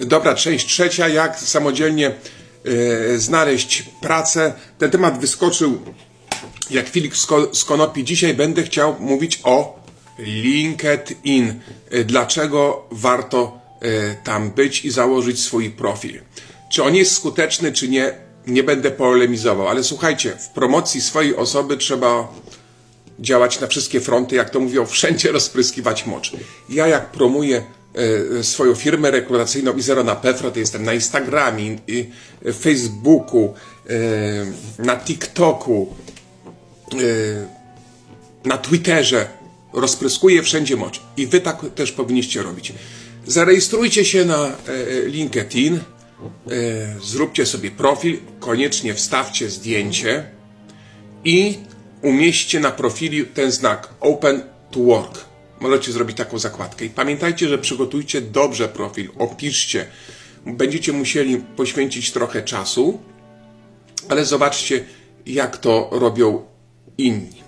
Dobra, część trzecia, jak samodzielnie e, znaleźć pracę. Ten temat wyskoczył jak Filip z Ko- z Konopi. Dzisiaj będę chciał mówić o LinkedIn. E, Dlaczego warto e, tam być i założyć swój profil. Czy on jest skuteczny, czy nie, nie będę polemizował. Ale słuchajcie, w promocji swojej osoby trzeba działać na wszystkie fronty, jak to mówią, wszędzie rozpryskiwać mocz. Ja jak promuję swoją firmę rekrutacyjną i Zero na Pefro, to jestem na Instagramie, e, Facebooku, e, na TikToku, e, na Twitterze. Rozpryskuję wszędzie mocz. I wy tak też powinniście robić. Zarejestrujcie się na e, LinkedIn, e, zróbcie sobie profil, koniecznie wstawcie zdjęcie, i umieśćcie na profilu ten znak Open to Work. Możecie zrobić taką zakładkę. I pamiętajcie, że przygotujcie dobrze profil, opiszcie. Będziecie musieli poświęcić trochę czasu, ale zobaczcie, jak to robią inni.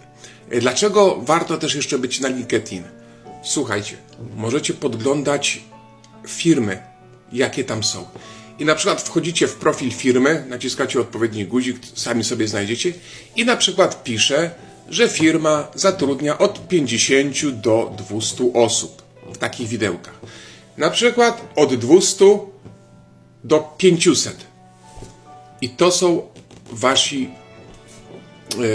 Dlaczego warto też jeszcze być na LinkedIn? Słuchajcie, możecie podglądać firmy, jakie tam są. I na przykład wchodzicie w profil firmy, naciskacie odpowiedni guzik, sami sobie znajdziecie i na przykład pisze, że firma zatrudnia od 50 do 200 osób w takich widełkach. Na przykład od 200 do 500. I to są wasi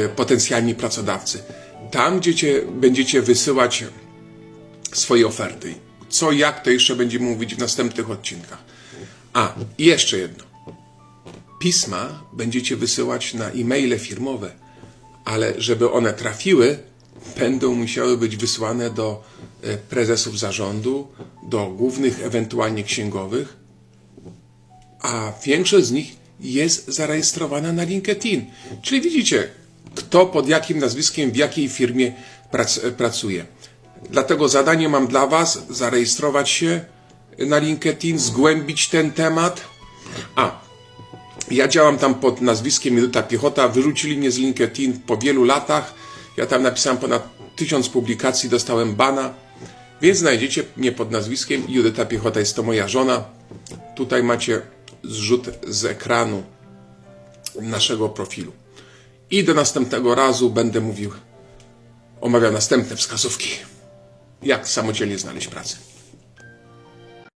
e, potencjalni pracodawcy. Tam, gdzie cię, będziecie wysyłać swoje oferty. Co, jak, to jeszcze będziemy mówić w następnych odcinkach. A, i jeszcze jedno. Pisma będziecie wysyłać na e-maile firmowe, ale żeby one trafiły, będą musiały być wysłane do e, prezesów zarządu, do głównych ewentualnie księgowych, a większość z nich jest zarejestrowana na LinkedIn. Czyli widzicie, kto pod jakim nazwiskiem, w jakiej firmie prac, pracuje. Dlatego zadanie mam dla Was zarejestrować się na LinkedIn, zgłębić ten temat. A, ja działam tam pod nazwiskiem Judyta Piechota. Wyrzucili mnie z LinkedIn po wielu latach. Ja tam napisałem ponad tysiąc publikacji, dostałem bana. Więc znajdziecie mnie pod nazwiskiem Judyta Piechota. Jest to moja żona. Tutaj macie zrzut z ekranu naszego profilu. I do następnego razu będę mówił, omawiał następne wskazówki, jak samodzielnie znaleźć pracę.